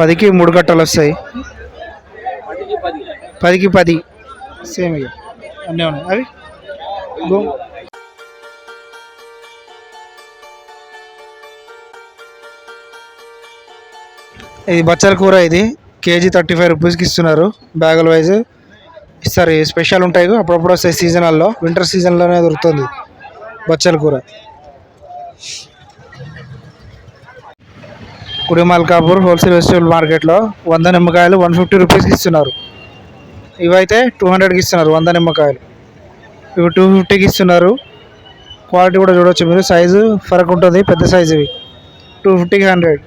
పదికి మూడు కట్టలు వస్తాయి. పదికి పది. సేమ్ ఇక. అన్నీ ఉన్నాయి. అవి? ఇది బచ్చల కూర ఇది. కేజీ థర్టీ ఫైవ్ రూపీస్కి ఇస్తున్నారు. బ్యాగుల వైజ్ ఇస్తారు. స్పెషల్ ఉంటాయి అప్పుడప్పుడు వస్తాయి సీజనల్లో వింటర్ సీజన్లోనే దొరుకుతుంది బచ్చల కూర. కుడిమల్కాపూర్ హోల్సేల్ వెజిటేబుల్ మార్కెట్లో వంద నిమ్మకాయలు వన్ ఫిఫ్టీ రూపీస్కి ఇస్తున్నారు. ఇవైతే టూ హండ్రెడ్కి ఇస్తున్నారు వంద నిమ్మకాయలు. ఇవి టూ ఫిఫ్టీకి ఇస్తున్నారు. క్వాలిటీ కూడా చూడవచ్చు మీరు. సైజు ఫరక్ ఉంటుంది పెద్ద సైజు ఇవి. టూ ఫిఫ్టీకి హండ్రెడ్.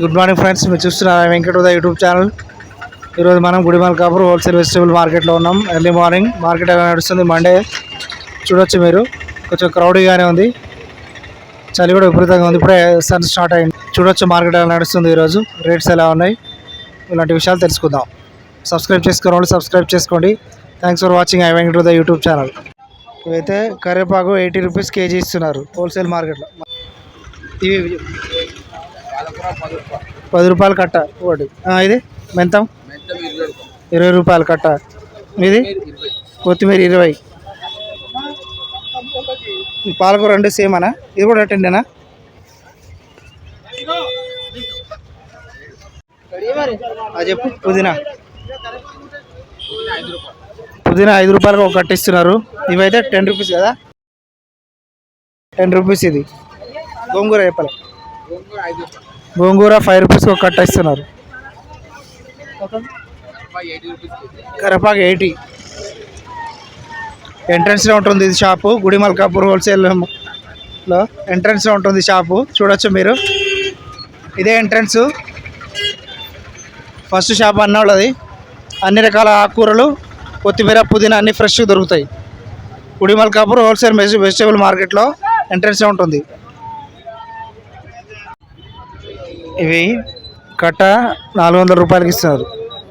గుడ్ మార్నింగ్ ఫ్రెండ్స్ మీరు చూస్తున్నారు వెంకట యూట్యూబ్ ఛానల్. ఈరోజు మనం గుడిమల్కాపూర్ హోల్సేల్ వెజిటేబుల్ మార్కెట్లో ఉన్నాం. ఎర్లీ మార్నింగ్ మార్కెట్ ఎలా నడుస్తుంది మండే చూడొచ్చు మీరు. కొంచెం క్రౌడీగానే ఉంది. చలి కూడా విపరీతంగా ఉంది. ఇప్పుడే సన్ స్టార్ట్ అయింది. చూడొచ్చు మార్కెట్ ఎలా నడుస్తుంది ఈరోజు. రేట్స్ ఎలా ఉన్నాయి? ఇలాంటి విషయాలు తెలుసుకుందాం. సబ్స్క్రైబ్ చేసుకున్న వాళ్ళు సబ్స్క్రైబ్ చేసుకోండి. Thanks for watching I Venkata YouTube channel. ఇవైతే కరివేపాకు ఎయిటీ రూపీస్ కేజీ ఇస్తున్నారు హోల్సేల్ మార్కెట్లో. ఇవి పది రూపాయలు కట్ట. ఒకటి. ఇది? మెంతం? ఇరవై రూపాయలు కట్ట. ఇది? కొత్తిమీర ఇరవై. పాలకూర రెండు సేమ్ అనా ఇది కూడా అటెండేనా అది చెప్పు పుదీనా. పుదీనా ఐదు రూపాయలకు ఒక కట్టిస్తున్నారు. ఇవైతే టెన్ రూపీస్ కదా? టెన్ రూపీస్ ఇది. గోంగూర చెప్పాలి. గోంగూర ఫైవ్ రూపీస్కి ఒక కట్ట ఇస్తున్నారు కరపాకు ఎయిటీ. ఎంట్రన్స్లో ఉంటుంది ఇది షాపు గుడి మల్కాపూర్ హోల్సేల్లో ఎంట్రన్స్లో ఉంటుంది షాపు చూడొచ్చు మీరు. ఇదే ఎంట్రన్స్ ఫస్ట్ షాప్ అన్నోళ్ళది. అన్ని రకాల ఆకుకూరలు కొత్తిమీర పుదీనా అన్ని ఫ్రెష్గా దొరుకుతాయి. గుడి మల్కాపూర్ హోల్సేల్ వెజి వెజిటేబుల్ మార్కెట్లో ఎంట్రన్స్లో ఉంటుంది. ఇవి కట్ట నాలుగు వందల రూపాయలకి ఇస్తున్నారు.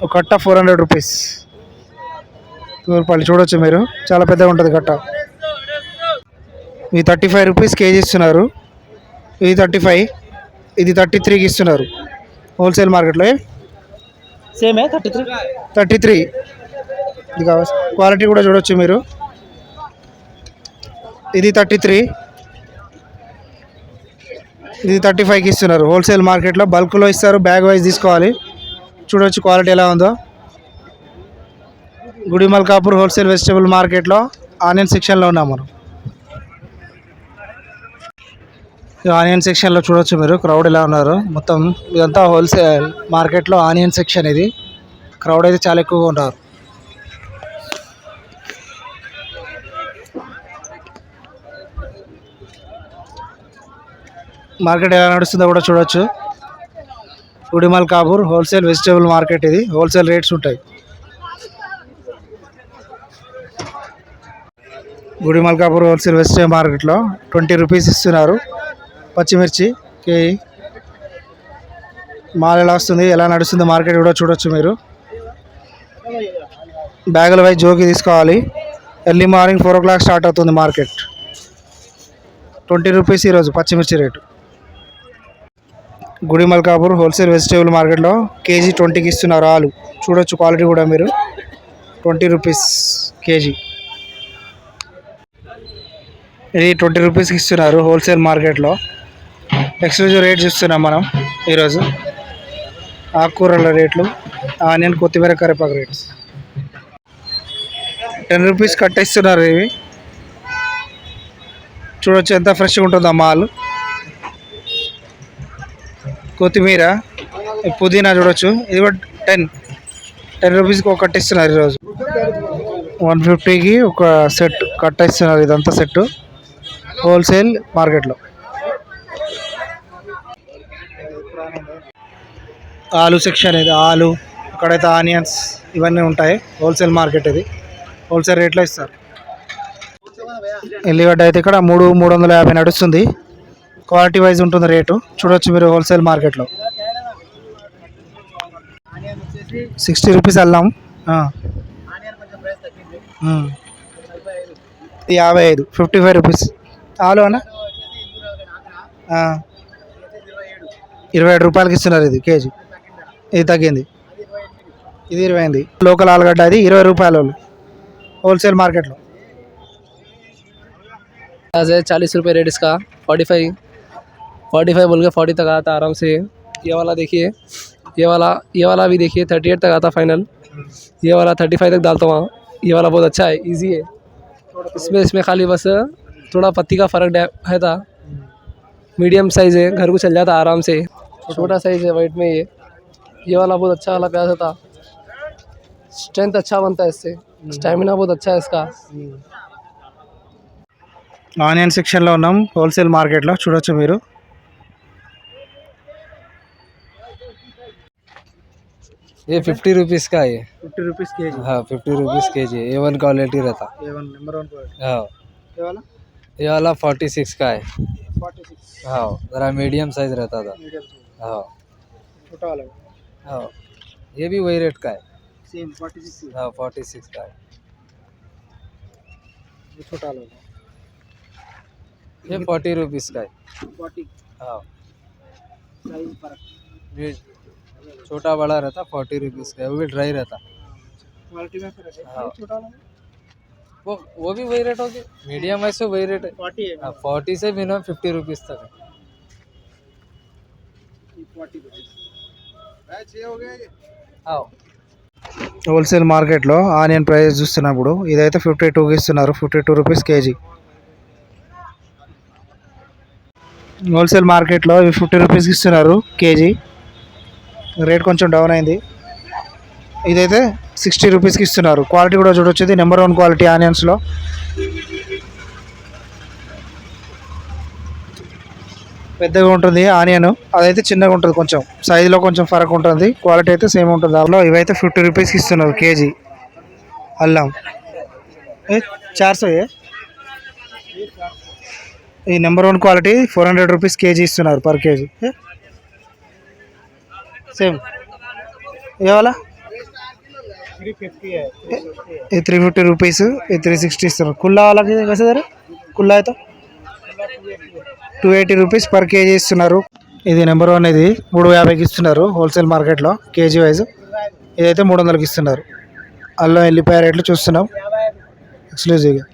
ఒక కట్ట ఫోర్ హండ్రెడ్ రూపీస్ రూపాయలు చూడొచ్చు మీరు. చాలా పెద్దగా ఉంటుంది కట్ట. ఇవి థర్టీ ఫైవ్ రూపీస్ కేజీ ఇస్తున్నారు. ఇది థర్టీ ఫైవ్. ఇది థర్టీ త్రీకి ఇస్తున్నారు. హోల్సేల్ మార్కెట్లో సేమే థర్టీ త్రీ. Thirty three. ఇది క్వాలిటీ కూడా చూడొచ్చు మీరు. ఇది థర్టీ త్రీ. ఇది థర్టీ ఫైవ్కి ఇస్తున్నారు. హోల్సేల్ మార్కెట్లో బల్క్లో ఇస్తారు. బ్యాగ్ వైజ్ తీసుకోవాలి. చూడొచ్చు క్వాలిటీ ఎలా ఉందో. గుడిమల్ కాపూర్ హోల్సేల్ వెజిటేబుల్ మార్కెట్లో ఆనియన్ సెక్షన్లో ఉన్నాం మనం. ఈ ఆనియన్ సెక్షన్లో చూడొచ్చు మీరు క్రౌడ్ ఎలా ఉన్నారు? మొత్తం ఇదంతా హోల్సేల్ మార్కెట్లో ఆనియన్ సెక్షన్ ఇది. క్రౌడ్ అయితే చాలా ఎక్కువగా ఉన్నారు మార్కెట్ ఎలా నడుస్తుందో కూడా చూడొచ్చు. Gudimalkapur wholesale vegetable market ఇది. హోల్సేల్ రేట్స్ ఉంటాయి. గుడి మల్కాపూర్ హోల్సేల్ వెజిటేబుల్ మార్కెట్లో ట్వంటీ రూపీస్ ఇస్తున్నారు. పచ్చిమిర్చి కేజీ మాల్ ఎలా వస్తుంది ఎలా నడుస్తుంది మార్కెట్ కూడా చూడొచ్చు మీరు. బ్యాగుల వైజ్ జోకి తీసుకోవాలి. Early morning four o'clock start అవుతుంది మార్కెట్. ట్వంటీ రూపీస్ ఈరోజు పచ్చిమిర్చి rate. Gudimalkapur wholesale vegetable మార్కెట్లో కేజీ ట్వంటీకి ఇస్తున్నారు ఆలు. చూడొచ్చు క్వాలిటీ కూడా మీరు. Twenty rupees kg. ఇది ట్వంటీ రూపీస్కి ఇస్తున్నారు హోల్సేల్ మార్కెట్లో. ఎక్స్క్లూజివ్ రేట్ చూస్తున్నాం మనం ఈరోజు. ఆకుకూరల రేట్లు ఆనియన్ కొత్తిమీర కరివేపాకు రేట్స్. టెన్ రూపీస్ కట్టేస్తున్నారు ఇవి. చూడొచ్చు ఎంత ఫ్రెష్గా ఉంటుందో మాల్. కొత్తిమీర పుదీనా చూడొచ్చు. ఇది కూడా టెన్ టెన్ రూపీస్కి ఒక కట్టిస్తున్నారు ఈరోజు. వన్ ఫిఫ్టీకి ఒక సెట్ కట్టేస్తున్నారు ఇదంతా సెట్టు. హోల్సేల్ మార్కెట్లో. ఆలు సెక్షన్ ఇది ఆలు అక్కడైతే ఆనియన్స్ ఇవన్నీ ఉంటాయి. హోల్సేల్ మార్కెట్ ఇది. హోల్సేల్ రేట్లో ఇస్తారు. ఎల్లిగడ్డ అయితే ఇక్కడ మూడు మూడు వందల యాభై నడుస్తుంది. క్వాలిటీ వైజ్ ఉంటుంది రేటు. చూడొచ్చు మీరు హోల్సేల్ మార్కెట్లో. సిక్స్టీ రూపీస్ అల్లం. ఉమ్. యాభై ఐదు ఫిఫ్టీ ఫైవ్ రూపీస్. ఆలు అన్న ఆ. ఇరవై ఏడు రూపాయలకి ఇస్తున్నారు ఇది కేజీ ఇది తగ్గింది ఇది ఇరవై ఎనిమిది లోకల్ ఆలుగడ్డ అది ఇరవై రూపాయలు వాళ్ళు హోల్సేల్ మార్కెట్లో आज है चालीस रुपये रेट इसका फोर्टी फाइव फोर्टी फाइव बोल के फोर्टी तक आता आराम से ये वाला देखिए ये वाला ये वाला भी देखिए थर्टी एट तक आता फाइनल ये वाला थर्टी फाइव तक डालता हूँ ये वाला बहुत अच्छा है इजी है इसमें इसमें खाली बस थोड़ा पत्ती का फ़र्क डै- है था मीडियम साइज़ है घर को चल जाता आराम से छोटा साइज़ है वाइट में ये ये वाला बहुत अच्छा वाला प्याज था स्ट्रेंथ अच्छा बनता है इससे स्टेमिना बहुत अच्छा है इसका ఆనియన్ సెక్షన్లో ఉన్నాం హోల్సేల్ మార్కెట్లో చూడొచ్చు మీరు ये फिफ्टी रुपीज़ का है ఫిఫ్టీ రూపీస్ కేజీ हाँ fifty rupees K G A one quality रहता నెంబర్ వన్ క్వాలిటీ हाँ ఇవాళ ये वाला फोर्टी सिक्स का है। हाँ ज़रा मीडियम साइज़ रहता था। हाँ। छोटा वाला हाँ। ये भी वही रेट का है। सेम फोर्टी सिक्स हाँ। फोर्टी सिक्स का है। ये छोटा वाला ये फोर्टी रुपीस का है। हाँ। छोटा बड़ा रहता फोर्टी रुपीज़ का वो भी ड्राई रहता। क्वालिटी में हाँ। छोटा वाला वो वो भी वही रेट होगी मीडियम है सो वही रेट है फोर्टी है हाँ फोर्टी से मिनिमम फिफ्टी रुपीज़ तक है फोर्टी हाँ హోల్సేల్ మార్కెట్లో ఆనియన్ ప్రైస్ చూస్తున్నప్పుడు ఇదైతే ఫిఫ్టీ టూకి ఇస్తున్నారు fifty two rupees KG wholesale మార్కెట్లో ఇవి ఫిఫ్టీ రూపీస్కి ఇస్తున్నారు కేజీ రేట్ కొంచెం డౌన్ అయింది ఇదైతే సిక్స్టీ రూపీస్కి ఇస్తున్నారు. క్వాలిటీ కూడా చూడొచ్చు. ఇది నెంబర్ వన్ క్వాలిటీ ఆనియన్స్లో. పెద్దగా ఉంటుంది ఆనియన్. అదైతే చిన్నగా ఉంటుంది కొంచెం. సైజులో కొంచెం ఫరక్ ఉంటుంది. క్వాలిటీ అయితే సేమ్ ఉంటుంది. దాంట్లో ఇవైతే ఫిఫ్టీ రూపీస్కి ఇస్తున్నారు కేజీ. అల్లం. ఏ చార్సో ఏ? ఈ number one quality four hundred rupees kg ఇస్తున్నారు పర్ కేజీ. సేమ్. ఇవాళ ये थ्री फिफ्टी रुपीस ये थ्री सिक्सटी ఇస్తున్నారు కుల్లా వాళ్ళకి कैसे दे रहे కుల్లా అయితే two eighty rupees per KG ఇస్తున్నారు ఇది నెంబర్ వన్ ఇది మూడు యాభైకి ఇస్తున్నారు హోల్సేల్ మార్కెట్లో కేజీ వైజ్ ఇదైతే మూడు వందలకి ఇస్తున్నారు అల్లం ఎల్లిపాయ రేట్లు చూస్తున్నాం ఎక్స్క్లూజివ్గా